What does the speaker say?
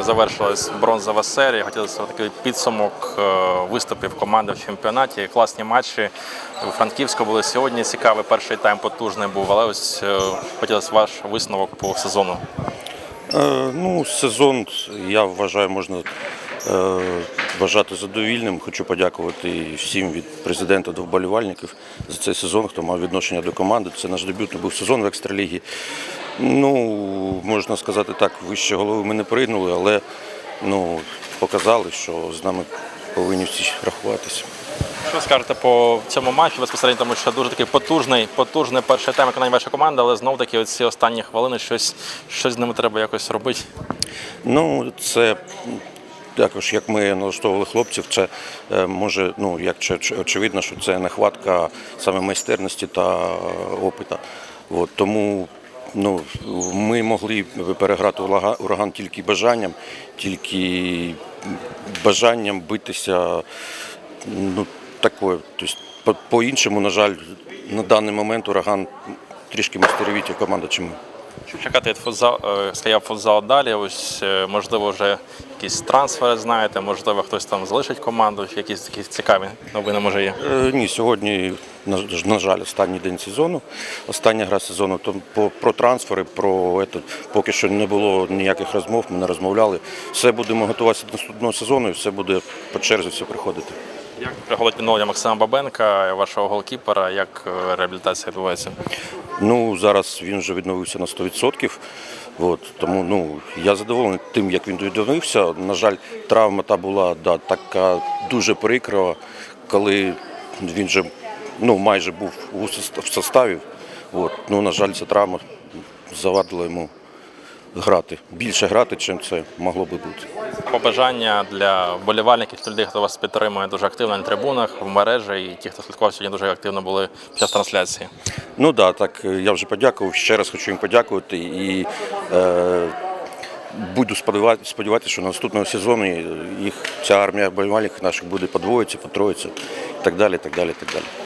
Завершилась бронзова серія. Хотілося такий підсумок е, виступів команди в чемпіонаті. Класні матчі. У Франківську були сьогодні. Цікавий перший тайм потужний був, але ось е, хотілося ваш висновок по сезону. Е, Ну, сезон, я вважаю, можна е, вважати задовільним. Хочу подякувати всім від президента до вболівальників за цей сезон, хто мав відношення до команди. Це наш дебютний був сезон в екстралігі. Ну, можна сказати так, вище голови ми не пригнули, але ну, показали, що з нами повинні всі рахуватися. Що скажете по цьому матчу безпосередньо, тому що дуже такий потужний, потужний перший тайм виконання вашої команди, але знов таки оці останні хвилини щось, щось з ними треба якось робити. Ну, це також, як ми налаштовували хлопців, це е, може, ну як очевидно, що це нехватка саме майстерності та опита. От, тому ну, ми могли переграти ураган тільки бажанням, тільки бажанням битися. Ну, такою. Тобто, по- по-іншому, на жаль, на даний момент ураган трішки мастеровіті команда, чим ми. Чекати від футзал, е, стояв футзал далі? Ось е, можливо вже якісь трансфери знаєте, можливо, хтось там залишить команду, якісь такі цікаві новини може є. Е, Ні, сьогодні, на, жаль, останній день сезону, остання гра сезону. То по, про трансфери, про этот, поки що не було ніяких розмов, ми не розмовляли. Все будемо готуватися до наступного сезону і все буде по черзі все приходити. Як приходить відновлення Максима Бабенка, вашого голкіпера, як реабілітація відбувається? Ну, зараз він вже відновився на 100%. От, тому ну, я задоволений тим, як він відновився. На жаль, травма та була да, така дуже прикра, коли він вже ну, майже був у в составі. От. Ну, на жаль, ця травма завадила йому грати. Більше грати, чим це могло би бути. Побажання для вболівальників, людей, хто вас підтримує дуже активно на трибунах, в мережі, і ті, хто слідкував сьогодні, дуже активно були під час трансляції. Ну да, так я вже подякував. Ще раз хочу їм подякувати і е, буду сподіватися, що наступного сезону їх ця армія болівальників наших буде подвоїться, потроїться і так далі. так далі, так далі.